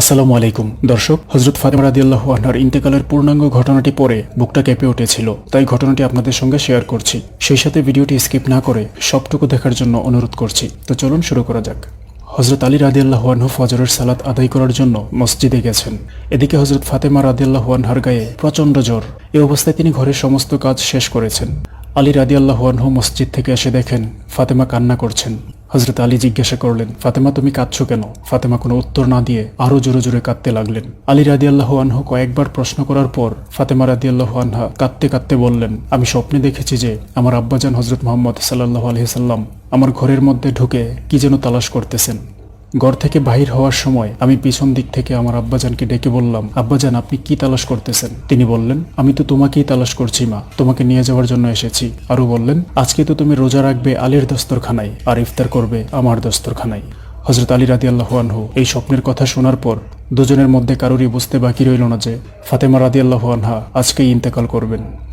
আসসালামু আলাইকুম। দর্শক হজরত ফাতেমা রাদিয়াল্লাহু আনহার ইন্তেকালের পূর্ণাঙ্গ ঘটনাটি পরে বুকটা কেঁপে উঠেছিল, তাই ঘটনাটি আপনাদের সঙ্গে শেয়ার করছি। সেই সাথে ভিডিওটি স্কিপ না করে সবটুকু দেখার জন্য অনুরোধ করছি। তো চলুন শুরু করা যাক। হজরত আলী রাদিয়াল্লাহু আনহু ফজরের সালাত আদায় করার জন্য মসজিদে গেছেন। এদিকে হজরত ফাতেমা রাদিয়াল্লাহু আনহার গায়ে প্রচণ্ড জ্বর। এ অবস্থায় তিনি ঘরের সমস্ত কাজ শেষ করেছেন। আলী রাদিয়াল্লাহু আনহু মসজিদ থেকে এসে দেখেন ফাতেমা কান্না করছেন। হজরত আলী জিজ্ঞাসা করলেন, ফাতেমা, তুমি কাঁদছ কেন? ফাতেমা কোনো উত্তর না দিয়ে আরও জোরে জোরে কাঁদতে লাগলেন। আলী রাদি আল্লাহ আনহু কয়েকবার প্রশ্ন করার পর ফাতেমা রাদি আল্লাহ আনহা কাঁদতে কাঁদতে বললেন, আমি স্বপ্নে দেখেছি যে আমার আব্বাজান হজরত মোহাম্মদ সাল্লাহ আলহিসাল্লাম আমার ঘরের মধ্যে ঢুকে কি যেন তালাশ করতেছেন। ঘর থেকে বাহির হওয়ার সময় আমি পিছন দিক থেকে আমার আব্বাজানকে ডেকে বললাম, আব্বাজান, আপনি কি তালাশ করতেছেন? তিনি বললেন, আমি তো তোমাকেই তালাশ করছি, মা। তোমাকে নিয়ে যাওয়ার জন্য এসেছি। আরও বললেন, আজকে তো তুমি রোজা রাখবে আলীর দস্তরখানায় আর ইফতার করবে আমার দস্তরখানায়। হজরত আলী রাদি আল্লাহ আনহু এই স্বপ্নের কথা শোনার পর দুজনের মধ্যে কারোরই বুঝতে বাকি রইল না যে ফাতেমা রাদি আল্লাহ আনহা আজকেই ইন্তেকাল করবেন।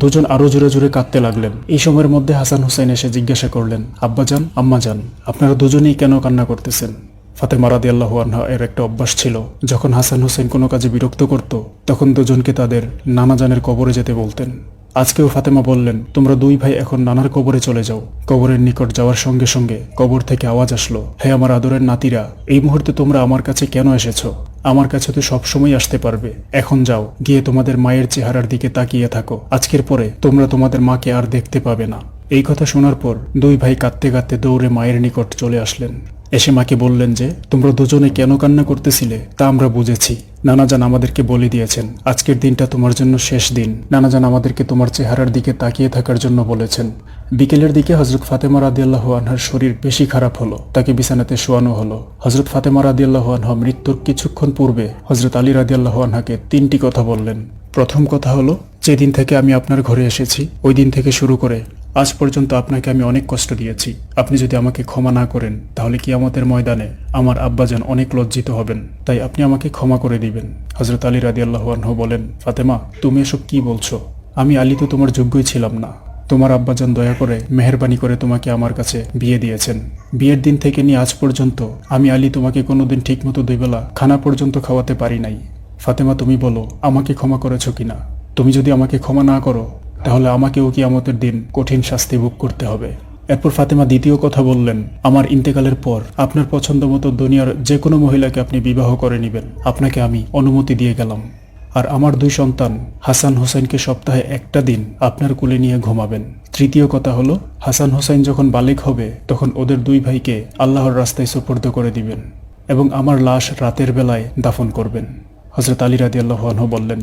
দুজন আরও জোরে জোরে কাঁদতে লাগলেন। এই সময়ের মধ্যে হাসান হুসাইন এসে জিজ্ঞাসা করলেন আব্বাজান আম্মাজান আপনারা দুজনেই কেন কান্না করতেছেন? ফাতেমা রাদি আল্লাহ আনহা এর একটা অভ্যাস ছিল, যখন হাসান হোসেন কোনো কাজে বিরক্ত করত, তখন দুজনকে তাদের নানাজানের কবরে যেতে বলতেন। আজকেও ফাতেমা বললেন, তোমরা দুই ভাই এখন নানার কবরে চলে যাও। কবরের নিকট যাওয়ার সঙ্গে সঙ্গে কবর থেকে আওয়াজ আসলো, হে আমার আদরের নাতিরা, এই মুহূর্তে তোমরা আমার কাছে কেন এসেছ? আমার কাছে তো সবসময় আসতে পারবে। এখন যাও, গিয়ে তোমাদের মায়ের চেহারার দিকে তাকিয়ে থাকো। আজকের পরে তোমরা তোমাদের মাকে আর দেখতে পাবে না। এই কথা শোনার পর দুই ভাই কাঁদতে কাঁদতে দৌড়ে মায়ের নিকট চলে আসলেন। এসে মাকে বললেন যে, তোমরা দুজনে কেন কান্না করতেছিলে তা আমরা বুঝেছি। নানাজান আমাদেরকে বলে দিয়েছেন, আজকের দিনটা তোমার জন্য শেষ দিন। নানাজান আমাদেরকে তোমার চেহারার দিকে তাকিয়ে থাকার জন্য বলেছেন। বিকেলের দিকে হজরত ফাতেমা রাদিয়াল্লাহ আনহার শরীর বেশি খারাপ হলো, তাকে বিছানাতে শোয়ানো হলো। হজরত ফাতেমা রাদিয়াল্লাহ আনহা মৃত্যুর কিছুক্ষণ পূর্বে হজরত আলী রাদিয়াল্লাহ আনহাকে তিনটি কথা বললেন। প্রথম কথা হলো যেদিন থেকে আমি আপনার ঘরে এসেছি, ওই দিন থেকে শুরু করে আজ পর্যন্ত আপনাকে আমি অনেক কষ্ট দিয়েছি। আপনি যদি আমাকে ক্ষমা না করেন, তাহলে কি আমাদের ময়দানে আমার আব্বাজান অনেক লজ্জিত হবেন। তাই আপনি আমাকে ক্ষমা করে দিবেন। হজরত আলী রাদি আল্লাহ বলেন, ফাতেমা, তুমি এসব কি বলছো? আমি আলী তো তোমার যোগ্যই ছিলাম না। তোমার আব্বাজান দয়া করে মেহরবানি করে তোমাকে আমার কাছে বিয়ে দিয়েছেন। বিয়ের দিন থেকে নিয়ে আজ পর্যন্ত আমি আলী তোমাকে কোনোদিন ঠিকমতো দুইবেলা খানা পর্যন্ত খাওয়াতে পারি নাই। ফাতেমা, তুমি বলো, আমাকে ক্ষমা করেছ কিনা? তুমি যদি আমাকে ক্ষমা না করো, তাহলে আমাকেও কি আমাদের দিন কঠিন শাস্তি ভোগ করতে হবে। এরপর ফাতেমা দ্বিতীয় কথা বললেন, আমার ইন্তেকালের পর আপনার পছন্দ মতো দুনিয়ার যে কোনো মহিলাকে আপনি বিবাহ করে নেবেন। আপনাকে আমি অনুমতি দিয়ে গেলাম। আর আমার দুই সন্তান, হাসান হোসেনকে সপ্তাহে একটা দিন আপনার কুলে নিয়ে ঘুমাবেন। তৃতীয় কথা হলো, হাসান হোসেন যখন বালিক হবে, তখন ওদের দুই ভাইকে আল্লাহর রাস্তায় সুপর্দ করে দিবেন এবং আমার লাশ রাতের বেলায় দাফন করবেন। হজরত আলী রাদি আল্লাহ বললেন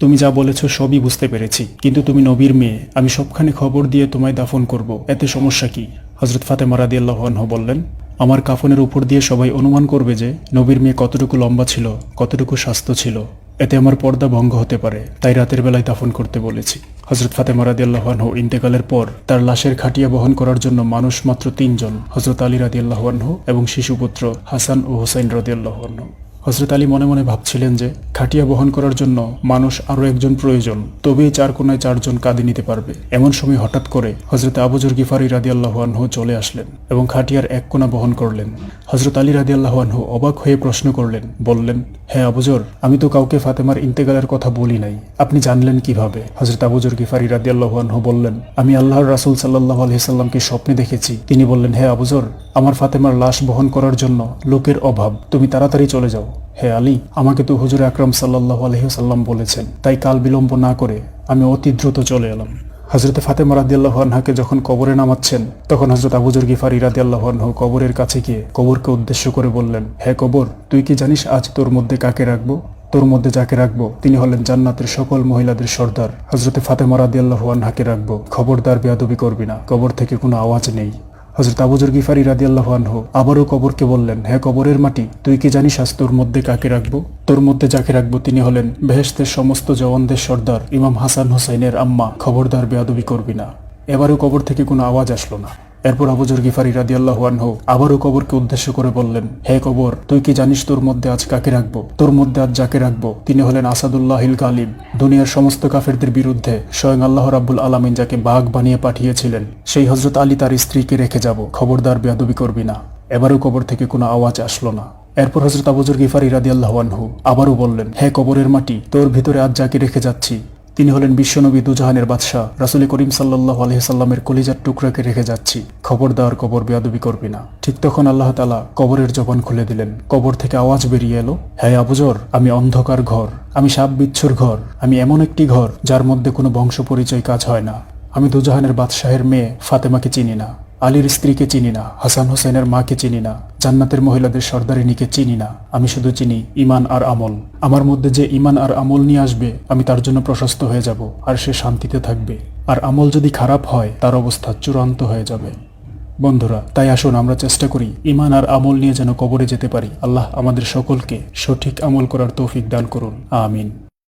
তুমি যা বলেছ সবই বুঝতে পেরেছি। কিন্তু তুমি নবীর মেয়ে, আমি সবখানে খবর দিয়ে তোমায় দাফন করব। এতে সমস্যা কি? হজরত ফাতেমা রাদি আল্লাহ বললেন, আমার কাফনের উপর দিয়ে সবাই অনুমান করবে যে, নবীর মেয়ে কতটুকু লম্বা ছিল, কতটুকু স্বাস্থ্য ছিল। এতে আমার পর্দা ভঙ্গ হতে পারে, তাই রাতের বেলায় দাফন করতে বলেছি। হজরত ফাতেমা রাদি আল্লাহানহ ইন্তেকালের পর তার লাশের খাটিয়া বহন করার জন্য মানুষ মাত্র তিনজন হজরত আলী রাদি আল্লাহানহ এবং শিশুপুত্র হাসান ও হোসাইন আল্লাহানহ হজরত আলী মনে মনে ভাবছিলেন যে খাটিয়া বহন করার জন্য মানুষ আরও একজন প্রয়োজন, তবেই চার কোনায় চারজন কাঁদে নিতে পারবে। এমন সময় হঠাৎ করে হজরত আবুজর গিফারি রাদি আল্লাহানহু চলে আসলেন এবং খাটিয়ার এক কোনা বহন করলেন। হজরত আলী রাদি আল্লাহানহু অবাক হয়ে প্রশ্ন করলেন, বললেন হ্যাঁ আবুজর আমি তো কাউকে ফাতেমার ইন্তেকালের কথা বলি নাই। আপনি জানলেন কীভাবে? হজরত আবুজর গিফারি রাদি বললেন, আমি আল্লাহর রাসুল সাল্লাহ আলহিসাল্লামকে স্বপ্নে দেখেছি। তিনি বললেন হ্যাঁ আবুজর আমার ফাতেমার লাশ বহন করার জন্য লোকের অভাব। তুমি তাড়াতাড়ি চলে যাও। হে আলী, আমাকে তো হুজুর আকরম সাল্লাহ আলহিসাল্লাম বলেছেন। তাই কাল বিলম্ব না করে আমি অতি দ্রুত চলে এলাম। হজরতে ফাতেমা রাদিয়াল্লাহ আনহাকে যখন কবরে নামাচ্ছেন, তখন হজরত আবুজর গিফার ইরাদিয়াল্লাহন কবরের কাছে গিয়ে কবরকে উদ্দেশ্য করে বললেন, হে কবর, তুই কি জানিস আজ তোর মধ্যে কাকে রাখব? তোর মধ্যে যাকে রাখব, তিনি হলেন জান্নাতের সকল মহিলাদের সর্দার। হজরতে ফাতেমা রাদিয়াল্লাহ আনহাকে রাখব। খবরদার বেয়াদবি করবি না। কবর থেকে কোনো আওয়াজ নেই। হজরত আবুজর গিফারি রাদিয়াল্লাহ আনহু আবারও কবরকে বললেন হ্যাঁ কবরের মাটি, তুই কি জানিস আজ তোর মধ্যে কাকে রাখব? তোর মধ্যে যাকে রাখব তিনি হলেন বেহেস্তের সমস্ত জওয়ানদের সর্দার ইমাম হাসান হোসাইনের আম্মা। খবরদার বেয়াদবি করবি না। এবারও কবর থেকে কোনো আওয়াজ আসলো না। এরপর আবুজর গিফারি রাদি আল্লাহ আনহু আবারও কবরকে উদ্দেশ্য করে বললেন, হে কবর, তুই কি জানিস তোর মধ্যে আজ কাকে রাখব? তোর মধ্যে আজ যাকে রাখব? তিনি হলেন আসাদুল্লাহ হিল গালিব। দুনিয়ার সমস্ত কাফেরদের বিরুদ্ধে স্বয়ং আল্লাহ রাব্বুল আলমিন যাকে বাঘ বানিয়ে পাঠিয়েছিলেন, সেই হজরত আলী তার স্ত্রীকে রেখে যাব। খবরদার বেয়াদবি করবি না। এবারও কবর থেকে কোনো আওয়াজ আসলো না। এরপর হজরত আবুজুর গিফারি রাদি আনহু আবারও বললেন, হে কবরের মাটি, তোর ভিতরে আজ যাকে রেখে যাচ্ছি তিনি হলেন বিশ্বনবী দুজাহানের বাদশাহ। রাসুল করিম সাল্লাহ আলহিসাল্লামের কলিজার টুকরাকে রেখে যাচ্ছি। খবর দেওয়ার কবর বেয়াদবি করবি না। ঠিক তখন আল্লাহ তালা কবরের জবান খুলে দিলেন। কবর থেকে আওয়াজ বেরিয়ে এলো হ্যাঁ আবুজর আমি অন্ধকার ঘর, আমি সাপ বিচ্ছুর ঘর, আমি এমন একটি ঘর যার মধ্যে কোনো বংশ পরিচয় কাজ হয় না। আমি দুজাহানের বাদশাহের মেয়ে ফাতেমাকে চিনি না। আলীর স্ত্রীকে চিনি না, হাসান হোসেনের মাকে চিনি না, জান্নাতের মহিলাদের সর্দারিনীকে চিনি না, আমি শুধু চিনি ইমান আর আমল। আমার মধ্যে যে ইমান আর আমল নিয়ে আসবে, আমি তার জন্য প্রশস্ত হয়ে যাব, আর সে শান্তিতে থাকবে। আর আমল যদি খারাপ হয়, তার অবস্থা চূড়ান্ত হয়ে যাবে। বন্ধুরা, তাই আসুন আমরা চেষ্টা করি ইমান আর আমল নিয়ে যেন কবরে যেতে পারি। আল্লাহ আমাদের সকলকে সঠিক আমল করার তৌফিক দান করুন। আমিন।